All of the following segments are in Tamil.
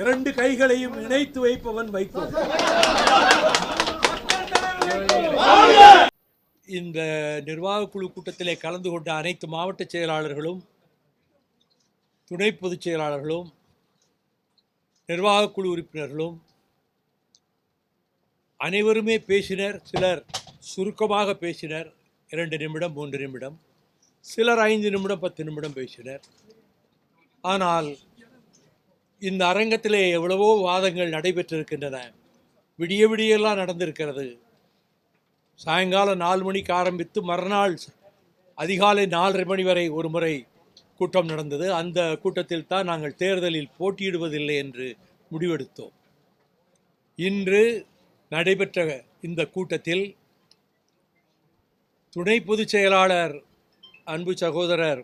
இரண்டு கைகளையும் இணைத்து வைப்பவன் வைகோ. இந்த நிர்வாக குழு கூட்டத்திலே கலந்து கொண்ட அனைத்து மாவட்ட செயலாளர்களும் துணை பொதுச் செயலாளர்களும் நிர்வாக குழு உறுப்பினர்களும் அனைவருமே பேசினர் சிலர் சுருக்கமாக பேசினர் இரண்டு நிமிடம் மூன்று நிமிடம் சிலர் ஐந்து நிமிடம் பத்து நிமிடம் பேசினர். ஆனால் இந்த அரங்கத்திலே எவ்வளவோ வாதங்கள் நடைபெற்றிருக்கின்றன. விடிய விடியெல்லாம் நடந்திருக்கிறது. சாயங்காலம் நாலு மணிக்கு ஆரம்பித்து மறுநாள் அதிகாலை நாலரை மணி வரை ஒரு முறை கூட்டம் நடந்தது. அந்த கூட்டத்தில் தான் நாங்கள் தேர்தலில் போட்டியிடுவதில்லை என்று முடிவெடுத்தோம். இன்று நடைபெற்ற இந்த கூட்டத்தில் துணை பொதுச் செயலாளர் அன்பு சகோதரர்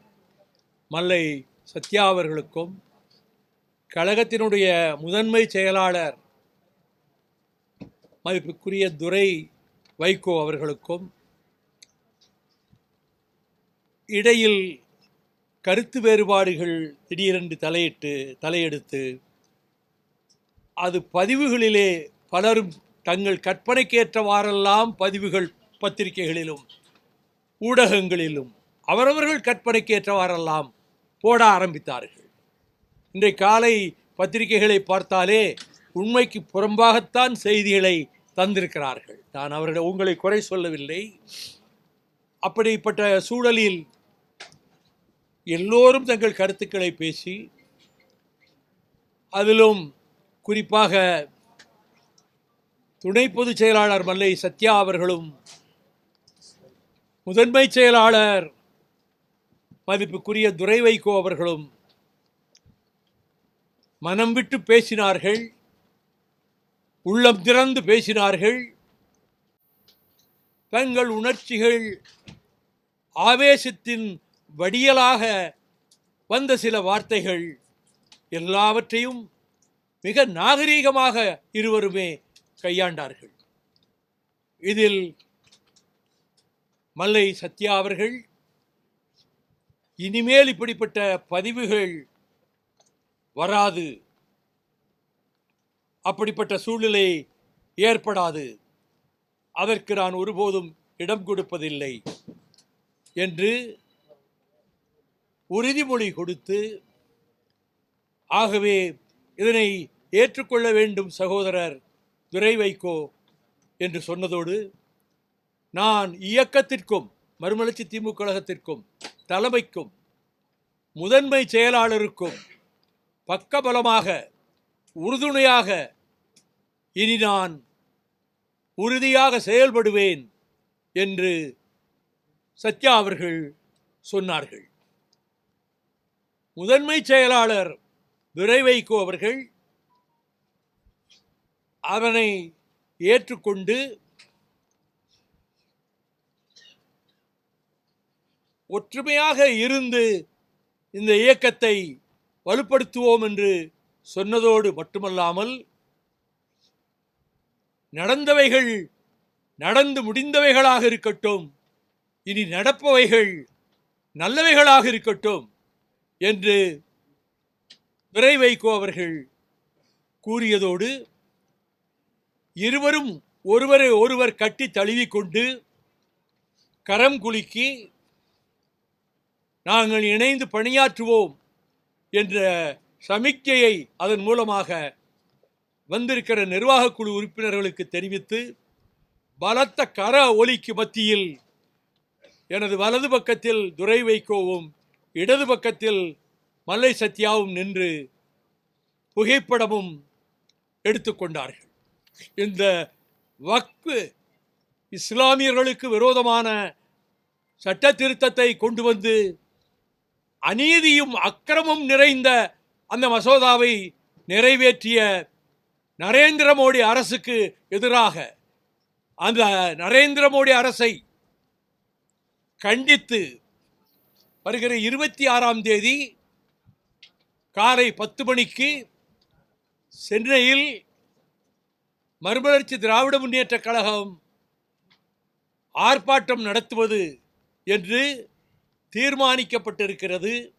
மல்லை சத்யா அவர்களுக்கும் கழகத்தினுடைய முதன்மை செயலாளர் மதிப்புக்குரிய துரை வைகோ அவர்களுக்கும் இடையில் கருத்து வேறுபாடுகள் திடீரென்று தலையிட்டு தலையெடுத்து அது பதிவுகளிலே பலரும் தங்கள் கற்பனைக்கேற்றவாறெல்லாம் பதிவுகள் பத்திரிகைகளிலும் ஊடகங்களிலும் அவரவர்கள் கற்பனைக்கேற்றவாறெல்லாம் போட ஆரம்பித்தார்கள். இன்றைய காலை பத்திரிகைகளை பார்த்தாலே உண்மைக்கு புறம்பாகத்தான் செய்திகளை தந்திருக்கிறார்கள். நான் அவர்களை உங்களை குறை சொல்லவில்லை. அப்படிப்பட்ட சூழலில் எல்லோரும் தங்கள் கருத்துக்களை பேசி அதிலும் குறிப்பாக துணை பொதுச் செயலாளர் மல்லை சத்யா அவர்களும் முதன்மை செயலாளர் மதிப்புக்குரிய துரை வைகோ அவர்களும் மனம் விட்டு பேசினார்கள் உள்ளம் திறந்து பேசினார்கள். தங்கள் உணர்ச்சிகள் ஆவேசத்தின் வடியலாக வந்த சில வார்த்தைகள் எல்லாவற்றையும் மிக நாகரீகமாக இருவருமே கையாண்டார்கள். இதில் மல்லை சத்யா அவர்கள் இனிமேல் இப்படிப்பட்ட பதிவுகள் வராது. அப்படிப்பட்ட சூழ்நிலை ஏற்படாது. அதற்கு நான் ஒருபோதும் இடம் கொடுப்பதில்லை என்று உறுதிமொழி கொடுத்து ஆகவே இதனை ஏற்றுக்கொள்ள வேண்டும் சகோதரர் துரை வைகோ என்று சொன்னதோடு நான் இயக்கத்திற்கும் மறுமலர்ச்சி திமுக கழகத்திற்கும் தலைமைக்கும் முதன்மை செயலாளருக்கும் பக்கபலமாக உறுதுணையாக இனி நான் உறுதியாக செயல்படுவேன் என்று சத்யா அவர்கள் சொன்னார்கள். முதன்மை செயலாளர் விரைவைகோ அவர்கள் அவனை ஏற்றுக்கொண்டு ஒற்றுமையாக இருந்து இந்த இயக்கத்தை வலுப்படுத்துவோம் என்று சொன்னதோடு மட்டுமல்லாமல் நடந்தவைகள் நடந்து முடிந்தவைகளாக இருக்கட்டும் இனி நடப்பவைகள் நல்லவைகளாக இருக்கட்டும் என்று விரை வைகோ அவர்கள் கூறியதோடு இருவரும் ஒருவரை ஒருவர் கட்டி தழுவிக்கொண்டு கரம் குலுக்கி நாங்கள் இணைந்து பணியாற்றுவோம் என்ற சமிக்கையை அதன் மூலமாக வந்திருக்கிற நிர்வாகக் குழு உறுப்பினர்களுக்கு தெரிவித்து பலத்த கர ஒலிக்கு மத்தியில் எனது வலது பக்கத்தில் துரை வைகோவும் இடது பக்கத்தில் மல்லை சத்யாவும் நின்று புகைப்படமும் எடுத்துக்கொண்டார்கள் இந்த வக்ஃபு இஸ்லாமியர்களுக்கு விரோதமான சட்ட திருத்தத்தை கொண்டு வந்து அநீதியும் அக்கிரமும் நிறைந்த அந்த மசோதாவை நிறைவேற்றிய நரேந்திர மோடி அரசுக்கு எதிராக அந்த நரேந்திர மோடி அரசை கண்டித்து வருகிற இருபத்தி ஆறாம் தேதி காலை பத்து மணிக்கு சென்னையில் மறுமலர்ச்சி திராவிட முன்னேற்றக் கழகம் ஆர்ப்பாட்டம் நடத்துவது என்று தீர்மானிக்கப்பட்டிருக்கிறது.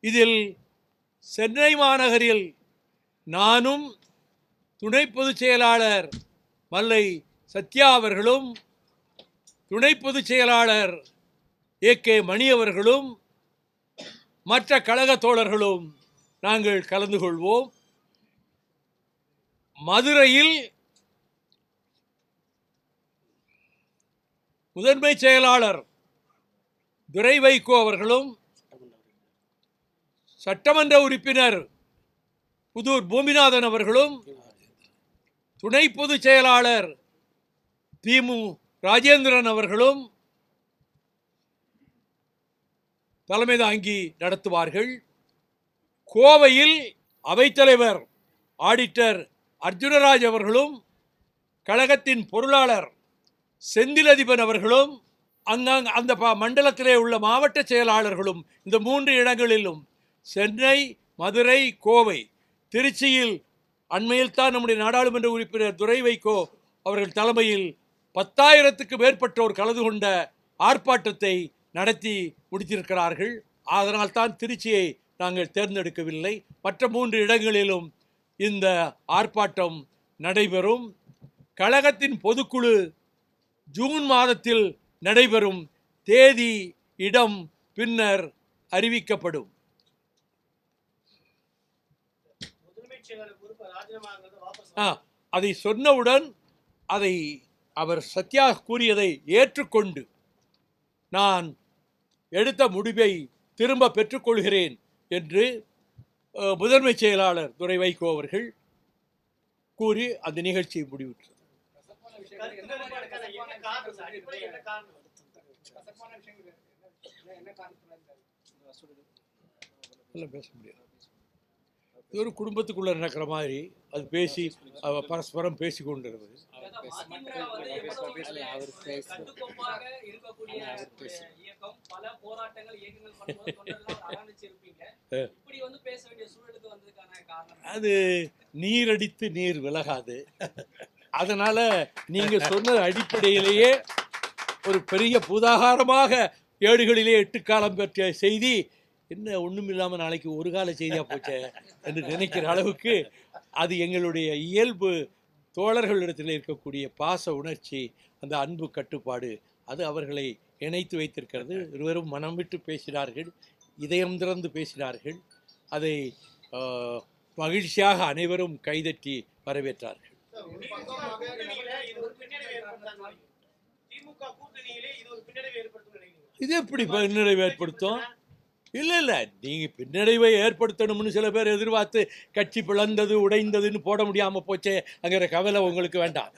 இதில் சென்னை மாநகரில் நானும் துணை பொதுச் செயலாளர் மல்லை சத்யா அவர்களும் துணை பொதுச் செயலாளர் ஏ கே மணி அவர்களும் மற்ற கழக தோழர்களும் நாங்கள் கலந்து கொள்வோம். மதுரையில் முதன்மை செயலாளர் துரை வைகோ அவர்களும் சட்டமன்ற உறுப்பினர் புதூர் பூமிநாதன் அவர்களும் துணை பொதுச் செயலாளர் திமு ராஜேந்திரன் அவர்களும் தலைமை தாங்கி நடத்துவார்கள். கோவையில் அவைத்தலைவர் ஆடிட்டர் அர்ஜுனராஜ் அவர்களும் கழகத்தின் பொருளாளர் செந்திலதிபன் அவர்களும் அங்காங் அந்த ப மண்டலத்திலே உள்ள மாவட்ட செயலாளர்களும் இந்த மூன்று இடங்களிலும் சென்னை மதுரை கோவை திருச்சியில் அண்மையில் தான் நம்முடைய நாடாளுமன்ற உறுப்பினர் துரை வைகோ அவர்கள் தலைமையில் பத்தாயிரத்துக்கு மேற்பட்டோர் கலந்து கொண்ட ஆர்ப்பாட்டத்தை நடத்தி முடித்திருக்கிறார்கள். அதனால் தான் திருச்சியை நாங்கள் தேர்ந்தெடுக்கவில்லை. மற்ற மூன்று இடங்களிலும் இந்த ஆர்ப்பாட்டம் நடைபெறும். கழகத்தின் பொதுக்குழு ஜூன் மாதத்தில் நடைபெறும் தேதி இடம் பின்னர் அறிவிக்கப்படும். ஆ, அதை சொன்னவுடன் அதை அவர் சத்யா கூறியதை ஏற்றுக்கொண்டு நான் எடுத்த முடிவை திரும்ப பெற்றுக்கொள்கிறேன் என்று முதன்மைச் செயலாளர் துரை வைகோ அவர்கள் கூறி அந்த நிகழ்ச்சியை முடிவுற்றார் எல்லாம் பேச முடியாது. இது ஒரு குடும்பத்துக்குள்ள நடக்கிற மாதிரி அது பேசி பரஸ்பரம் பேசி கொண்டிருந்தது அதிமுக வந்து எப்போதும் கட்டுக்கோப்பாக இருக்கக்கூடிய ஒரு இயக்கம் பல போராட்டங்கள் இயக்கங்கள் பண்ணும்போது தொண்டர்கள் அரவணைச்சு இருப்பீங்க இப்படி வந்து பேச வேண்டிய சூழலுக்கு வந்ததுக்கான காரணம் அது நீரடித்து நீர் விலகாது. அதனால நீங்க சொன்ன அடிப்படையிலேயே ஒரு பெரிய பூதாகாரமாக ஏடுகளிலே எட்டு காலம் பெற்ற செய்தி. என்ன ஒன்றும் இல்லாமல் நாளைக்கு ஒரு கால செய்தியாக போச்சே என்று நினைக்கிற அளவுக்கு அது எங்களுடைய இயல்பு தோழர்களிடத்தில் இருக்கக்கூடிய பாச உணர்ச்சி அந்த அன்பு கட்டுப்பாடு அது அவர்களை இணைத்து வைத்திருக்கிறது. இருவரும் மனம் விட்டு பேசினார்கள் இதயம் திறந்து பேசினார்கள். அதை மகிழ்ச்சியாக அனைவரும் கைதட்டி வரவேற்றார்கள். இது எப்படி பின்னடைவு ஏற்படுத்தும்? இல்லை இல்லை. நீங்கள் பின்னடைவை ஏற்படுத்தணும்னு சில பேர் எதிர்பார்த்து கட்சி பிளந்தது உடைந்ததுன்னு போட முடியாமல் போச்சே அங்கிற கவலை உங்களுக்கு வேண்டாம்.